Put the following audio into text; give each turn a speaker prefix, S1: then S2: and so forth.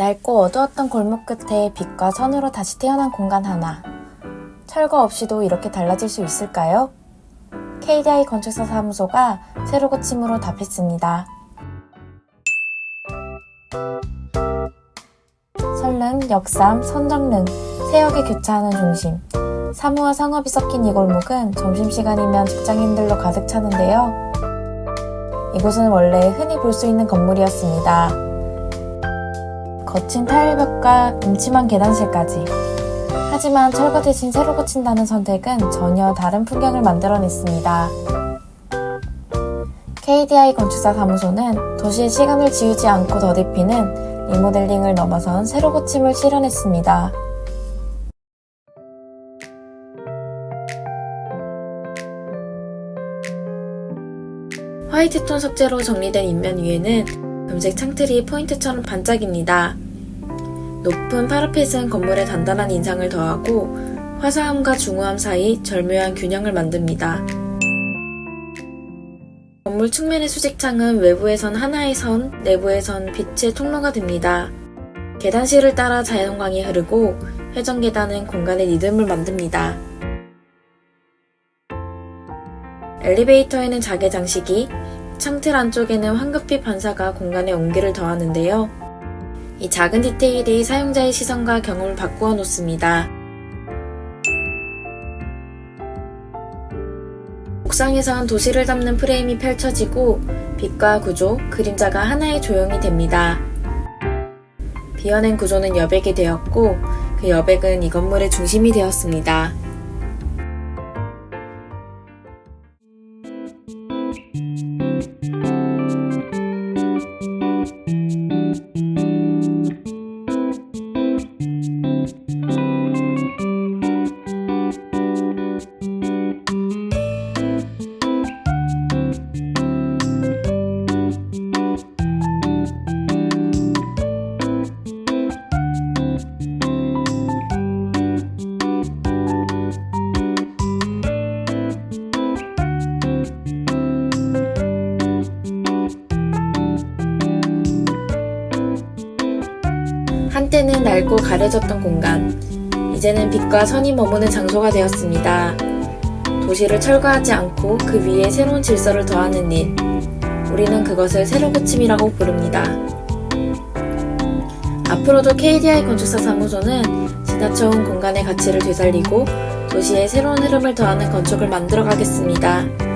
S1: 낡고 어두웠던 골목 끝에 빛과 선으로 다시 태어난 공간 하나. 철거 없이도 이렇게 달라질 수 있을까요? KDI 건축사 사무소가 새로 고침으로 답했습니다. 설릉, 역삼, 선정릉, 세역에 교차하는 중심. 사무와 상업이 섞인 이 골목은 점심시간이면 직장인들로 가득 차는데요. 이곳은 원래 흔히 볼 수 있는 건물이었습니다. 거친 타일벽과 음침한 계단실까지. 하지만 철거 대신 새로 고친다는 선택은 전혀 다른 풍경을 만들어냈습니다. KDI 건축사 사무소는 도시의 시간을 지우지 않고 더딥히는 리모델링을 넘어선 새로 고침을 실현했습니다. 화이트톤 석재로 정리된 인면 위에는 금색 창틀이 포인트처럼 반짝입니다. 높은 파라펫은 건물의 단단한 인상을 더하고 화사함과 중후함 사이 절묘한 균형을 만듭니다. 건물 측면의 수직창은 외부에선 하나의 선, 내부에선 빛의 통로가 됩니다. 계단실을 따라 자연광이 흐르고 회전 계단은 공간의 리듬을 만듭니다. 엘리베이터에는 자개 장식이, 창틀 안쪽에는 황급빛 반사가 공간에 온기를 더하는데요. 이 작은 디테일이 사용자의 시선과 경험을 바꾸어 놓습니다. 옥상에선 도시를 담는 프레임이 펼쳐지고 빛과 구조, 그림자가 하나의 조형이 됩니다. 비어낸 구조는 여백이 되었고 그 여백은 이 건물의 중심이 되었습니다. 한때는 낡고 가려졌던 공간, 이제는 빛과 선이 머무는 장소가 되었습니다. 도시를 철거하지 않고 그 위에 새로운 질서를 더하는 일. 우리는 그것을 새로 고침이라고 부릅니다. 앞으로도 KDI 건축사 사무소는 지나쳐온 공간의 가치를 되살리고 도시에 새로운 흐름을 더하는 건축을 만들어 가겠습니다.